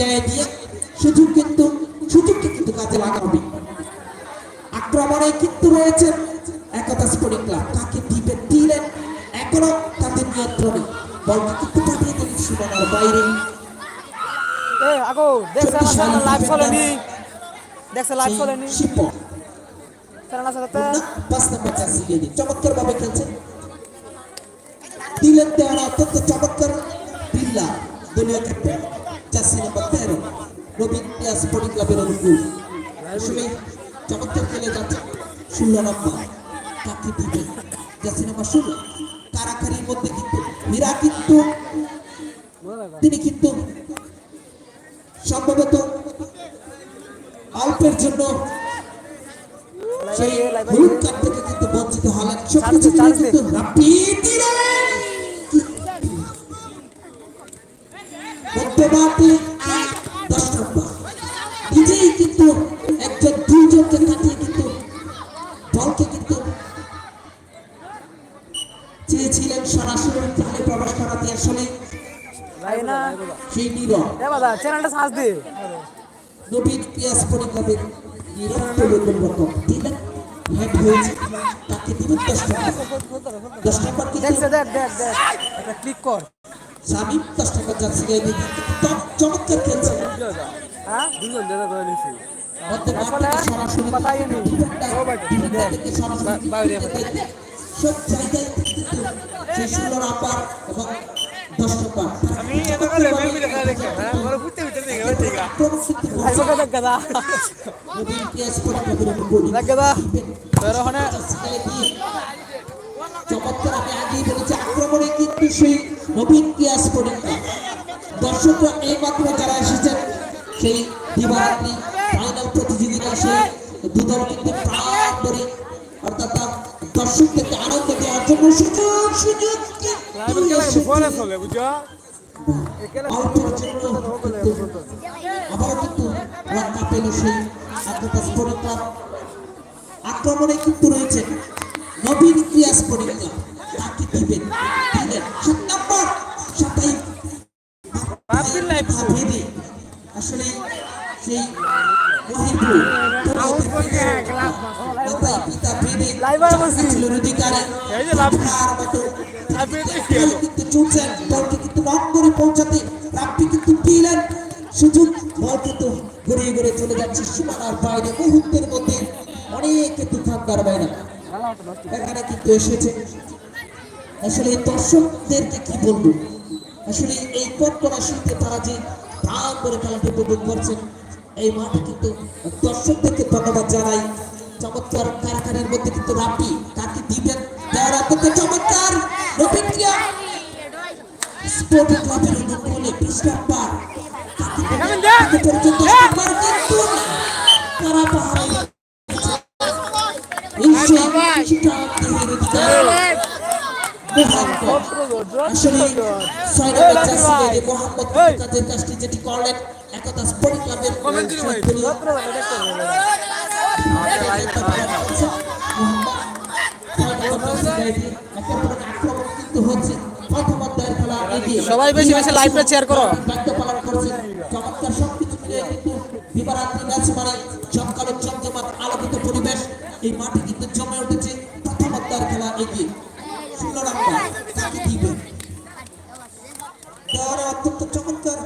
গায়ে দিয়ে সুযোগ কিন্তু সুযোগকে কিন্তু কাজে লাগাবে। আক্রমণে কিন্তু রয়েছে একতা স্পোর্টিং ক্লাব কাকে দিবে দিলেন এখনও তাদের নিয়ন্ত্রণে। বলকে কিন্তু পাঠিয়ে দিলেন সীমানার বাইরে। চমৎকার ভাবে খেলছেন দিলেন দেওয়ার অত্যন্ত চমৎকার। বিল্লা দলীয় জার্সি নম্বর তেরো রবীন পিয়া স্পোর্টিং ক্লাবের অনুকূল। আসলে চমৎকার খেলে যাচ্ছে ষোলো নম্বর। কাকে দিবে। জার্সি নম্বর ষোলো কারাকারির মধ্যে কিন্তু মীরা কিন্তু, তিনি কিন্তু সম্ভবত অল্পের জন্য সেই হলুদ কার্ড থেকে কিন্তু বঞ্চিত হলেন সবকিছু কিন্তু রাব্বি দিলেন মধ্যমাঠে দশ নম্বর নিজেই কিন্তু একজন দুইজনকে কাটিয়ে কিন্তু বলকে কিন্তু চেয়েছিলেন সরাসরি প্রাণে প্রবেশ করাতে। আসলে সেই নীরব। চ্যানেলটা সার্চ দে নবীন পিয়াস পরিক্রমের নিরন্তর পরিবর্তন দিলেন হেড হয়েছে তাকে দিবেন দশ টাকা দশ টাকা দেখ দেখ দেখ। একটা ক্লিক কর। শামিম দশ টাকা যাচ্ছে গায়ে দিয়ে চমৎকার খেলছে। হ্যাঁ? চমৎকার আমি আগেই বলেছি সেই নবীন পিয়াস পরীক্ষা দর্শকরা এই মাত্র যারা এসেছেন সেই দিবারাত্রি ফাইনাল প্রতিযোগিতা সেই দুদল কিন্তু প্রাণ করে অর্থাৎ তার দর্শকদেরকে আনন্দ দেওয়ার জন্য সুযোগ সুযোগ জন্য আবারও কিন্তু পেল সেই আত্মতা ক্লাব আক্রমণে কিন্তু রয়েছে নবীন ক্রিয়াস পরীক্ষা পৌঁছাতে কিন্তু পেলেন ঘুরে চলে যাচ্ছে অনেক দর্শকদেরকে কি বলব? আসলে এই কটকরা শীতে তারা যে প্রাণ করে খেলাটি উপভোগ করছেন, এই মাঠে কিন্তু দর্শকদেরকে ধন্যবাদ জানাই। চমৎকার কারখানার মধ্যে কিন্তু রাপি তাকে দিবেন। অত্যন্ত চমৎকার প্রতিক্রিয়া স্পোর্টিং ক্লাবের অনুকূলে পর্যন্ত কিন্তু তারা পাহাড়ে যেটি করলেন একতা স্পোর্টিং ক্লাবের সবাই বেশি বেশি লাইভটা শেয়ার করো। দায়িত্ব পালন করছেন চমৎকার সবকিছু মিলিয়ে কিন্তু দিবারাত্রি ম্যাচ মানে আলোকিত পরিবেশ। এই মাঠে কিন্তু জমে উঠেছে। খেলা এগিয়ে। ষোলো নাম্বার তাকে দিবে। দেওয়ার অত্যন্ত চমৎকার।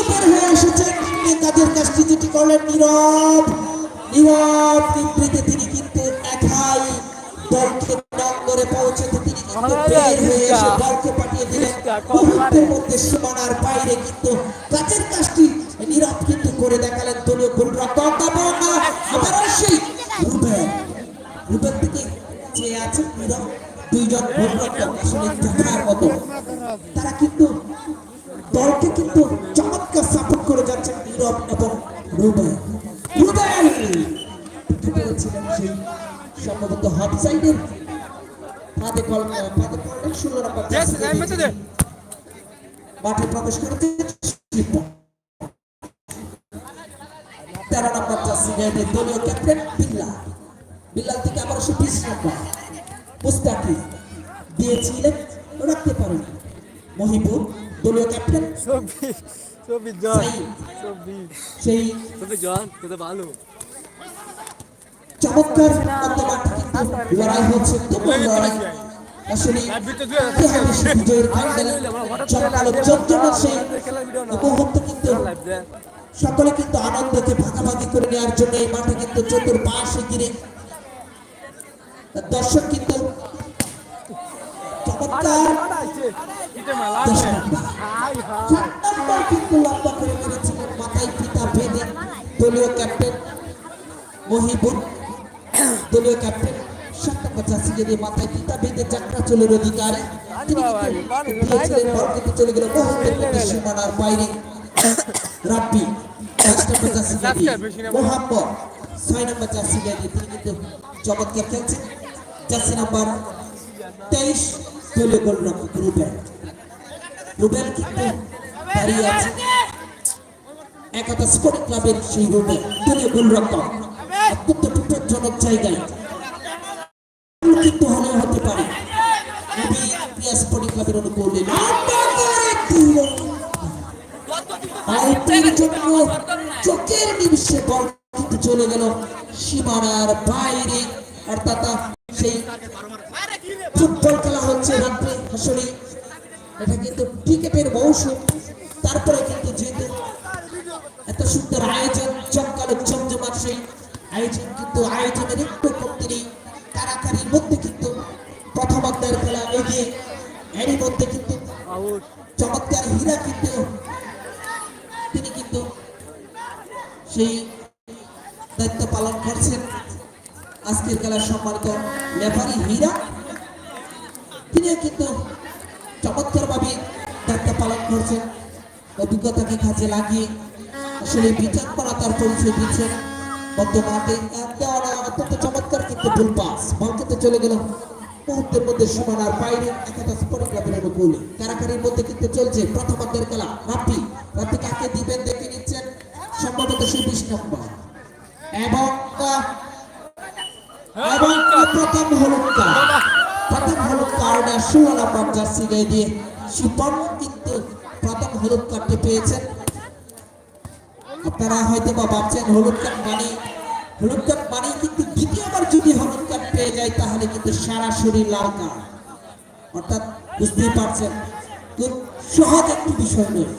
করে হয়ে এসেছেন তিনি কিন্তু দলকে পাঠিয়ে দিলেন মুহূর্তের বাইরে কিন্তু কাজের কাজটি নীরব কিন্তু করে দেখালেন দলীয় গোলরক্ষক এবং গোলরক্ষক আসলে দেখার মতো তারা কিন্তু দলকে কিন্তু চমৎকার সাপোর্ট করে যাচ্ছেন নীরব এবং রুবেল। রুবেল! বুঝতে পেরেছিলেন সেই সম্ভবত হট সাইডের ফাঁদে কল ফাঁদে পড়লেন ষোলো নম্বর. মাঠে প্রবেশ শিল্পা তেরো নম্বর জার্সি গাইডের দলীয় ক্যাপ্টেন বিল্লা বিল্লাল থেকে আবার সে বিশ নম্বর মুস্তাকি দিয়েছিলেন রাখতে পারেন মহিবুব দলীয় ক্যাপ্টেন। সেই ভালো। চমৎকার লড়াই হচ্ছে লড়াই। আসলে বিজয়ের চমকালো সেই কিন্তু সকলে কিন্তু আনন্দকে ভাগাভাগি করে নেওয়ার জন্য এই মাঠে কিন্তু চতুর্পাশে ঘিরে। দর্শক কিন্তু মাথায় পিতা ভেদে দলীয় ক্যাপ্টেন মহিবুর দলীয় ক্যাপ্টেন সাত নম্বর জার্সিকে দিয়ে মাথায় পিতা ভেদে যাত্রা চলের অধিকারে চলে গেল সীমানার বাইরে রাব্বি পাঁচ নম্বর জার্সিকে দিয়ে মোহাম্মদ ছয় চমৎকার খেলছেন নাম্বার তেইশ। দলীয় গোলরক্ষক রুবেন রুবেল। কিন্তু দাঁড়িয়ে আছে। একতা স্পোর্টিং ক্লাবের সেই রুমে দলীয় গোলরক্ষক। অত্যন্ত বিপজ্জনক জায়গায়। গোল কিন্তু এত সুন্দর আয়োজন চমকালো জমজমাট সেই আয়োজন কিন্তু আয়োজনের একটু কমতি নেই। কারাকারির মধ্যে কিন্তু প্রথমার্ধের খেলা এগিয়ে এরই মধ্যে কিন্তু চমৎকার হীরা কিন্তু তিনি কিন্তু সেই দায়িত্ব পালন করছেন। আজকের খেলার সম্মানিত লেফারি হীরা। তিনিও কিন্তু চমৎকার ভাবে দায়িত্ব পালন করছেন। অভিজ্ঞতাকে কাজে লাগিয়ে আসলে বিচারপনা তার পরিচয় দিচ্ছেন বর্তমানে অত্যন্ত চমৎকার কিন্তু পাস। চলে গেল মুহূর্তের মধ্যে সীমানার বাইরে একটা স্পোর্ট ক্লাবের অনুকূলে। কারাকারির মধ্যে কিন্তু চলছে প্রথমার্ধের খেলা। রাপি রাপি কাকে দিবেন দেখে নিচ্ছেন? সম্ভবত সেই বিশ নম্বর। এবং এবং প্রথম হলুদ কার্ড প্রথম হলুদ কার্ডে ষোলো নম্বর জার্সি গায়ে দিয়ে। সুপন কিন্তু প্রথম হলুদ কার্ডটি পেয়েছেন। আপনারা হয়তো বা ভাবছেন, হলুদ কার্ড মানে হলুদ কার্ড মানে কিন্তু দ্বিতীয়বার যদি হলুদ কার্ড পেয়ে যায়, তাহলে কিন্তু সরাসরি লাল কার্ড অর্থাৎ বুঝতেই পারছেন, খুব সহজ একটি বিষয় নয়।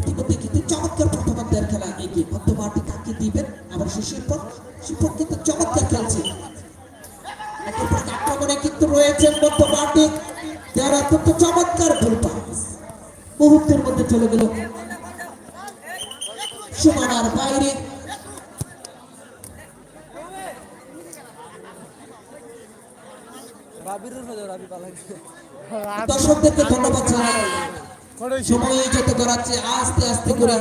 ইতিমধ্যে কিন্তু চমৎকার প্রথমার্ধের খেলা এগিয়ে বর্তমানটি কাকে দিবেন? আবার সে শিল্পক শিল্পক কিন্তু চমৎকার খেলছে। আক্রমণে কিন্তু রয়েছেন বর্তমানটি যারা অত্যন্ত চমৎকার ভুল পাস মুহূর্তের মধ্যে চলে গেল সীমানার বাইরে দর্শকদেরকে ধন্যবাদ জানাই। সময় যত করাচ্ছে, আস্তে আস্তে করে।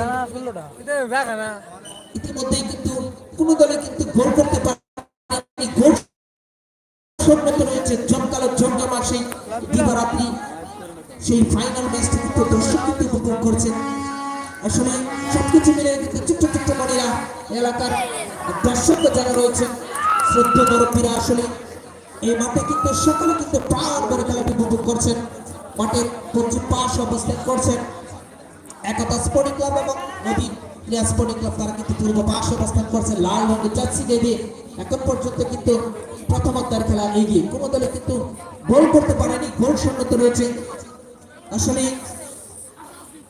ইতিমধ্যেই কিন্তু কোন দলে কিন্তু গোল করতে পারেনি। গোল সম্মত রয়েছে জমকালো জমজমা সেই দিবারাত্রি সেই ফাইনাল ম্যাচটি কিন্তু দর্শক কিন্তু উপভোগ করছেন। আসলে সবকিছু মিলে ছোট্ট ছোট্ট মনেরা এলাকার দর্শক যারা রয়েছেন শ্রদ্ধ মুরব্বীরা আসলে এই মাঠে কিন্তু সকলে কিন্তু প্রাণ করে খেলাটি উপভোগ করছেন। মাঠের পশ্চিম পাশ অবস্থান করছেন একতা স্পোর্টিং ক্লাব এবং নবী ক্রিয়া স্পোর্টিং ক্লাব তারা কিন্তু পূর্ব পাশ অবস্থান করছে লাল রঙের জার্সি দিয়ে এখন পর্যন্ত কিন্তু প্রথমার্ধের খেলা এগিয়ে কোনো দলে কিন্তু গোল করতে পারেনি, গোল সম্মত রয়েছে। আসলে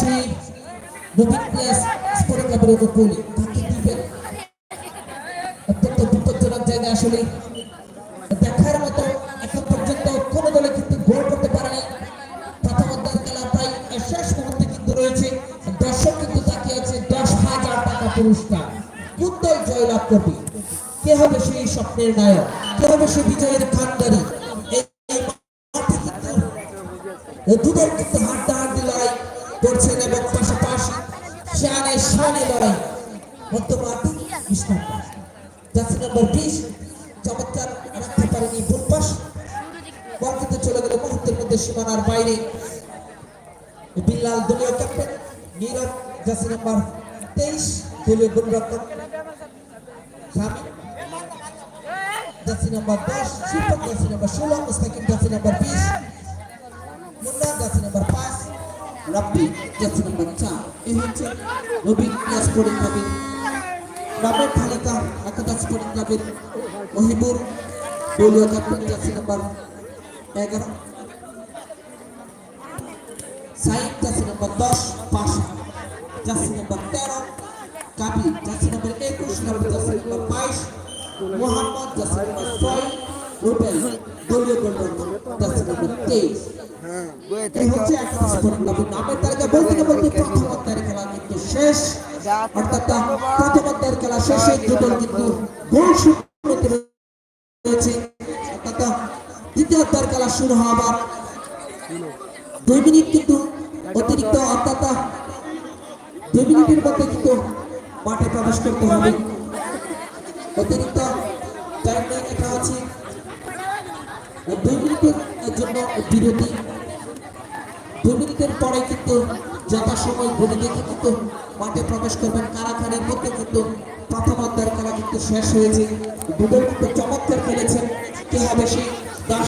সেই নবীন প্লেস স্পোর্টিং ক্লাবের উপকূলে তাকে দিবেন জায়গায় আসলে। দেখার মতো এখন পর্যন্ত কোনো দলে কিন্তু গোল করতে পারেনি প্রথম অধ্যায়ের খেলা প্রায় শেষ মুহূর্তে কিন্তু রয়েছে। দর্শক কিন্তু তাকিয়ে আছে দশ হাজার টাকা পুরস্কার। কোন জয়লাভ করবে? কে হবে সেই স্বপ্নের নায়ক? কে হবে সেই বিজয়ের এই এই কিন্তু এই করছেন এবং পাশাপাশি শানে শানে লড়াই। বিষ্ণু জার্সি নম্বর বিশ। চমৎকার রাখতে পারেনি ফুলপাস বল চলে গেল মুহূর্তের মধ্যে সীমানার বাইরে। বিল্লাল দলীয় ক্যাপ্টেন নীরব নম্বর তেইশ। দলীয় গোলরক্ষক, স্বামী। নম্বর দশ। শিল্পক নম্বর ষোলো। মুস্তাকিম জার্সি নম্বর বিশ। রব্বি, জার্সি নম্বর চার। এই হচ্ছে রবি ক্লাস স্পোর্টিং ক্লাবের নামের তালিকা একতা স্পোর্টিং ক্লাবের মহিবুর, দলীয় ক্যাপ্টেন, জার্সি নম্বর এগারো। সাইদ, জার্সি নম্বর দশ, পাঁচ। জার্সি নম্বর তেরো। কাবি, জার্সি নম্বর একুশ নম্বর জার্সি নম্বর বাইশ। মোহাম্মদ, জার্সি নম্বর ছয়। রুবেল, দলীয় গোলরক্ষক, জার্সি নম্বর তেইশ। এই হচ্ছে একতা স্পোর্টিং ক্লাবের নামের তালিকা বলতে না বলতে প্রথম অধ্যায়ের খেলা কিন্তু শেষ। অর্থাৎ প্রথম অধ্যায়ের খেলা শেষে দুদল কিন্তু গোল শূন্যতে রয়েছে অর্থাৎ দ্বিতীয় অধ্যায়ের খেলা শুরু হবার দুই মিনিট কিন্তু অতিরিক্ত অর্থাৎ দুই মিনিটের মধ্যে কিন্তু মাঠে প্রবেশ করতে হবে। অতিরিক্ত টাইম নিয়ে আছে। দুই মিনিটের জন্য বিরতি। দুর্নীতির পরে কিন্তু যথাসময় ঘুরে দেখে কিন্তু মাঠে প্রবেশ করবেন। কারাখানির মধ্যে কিন্তু প্রথম অধ্যায়ের খেলা কিন্তু শেষ হয়েছে। দুটো কিন্তু চমৎকার খেলেছেন। কে হবে সেই দশ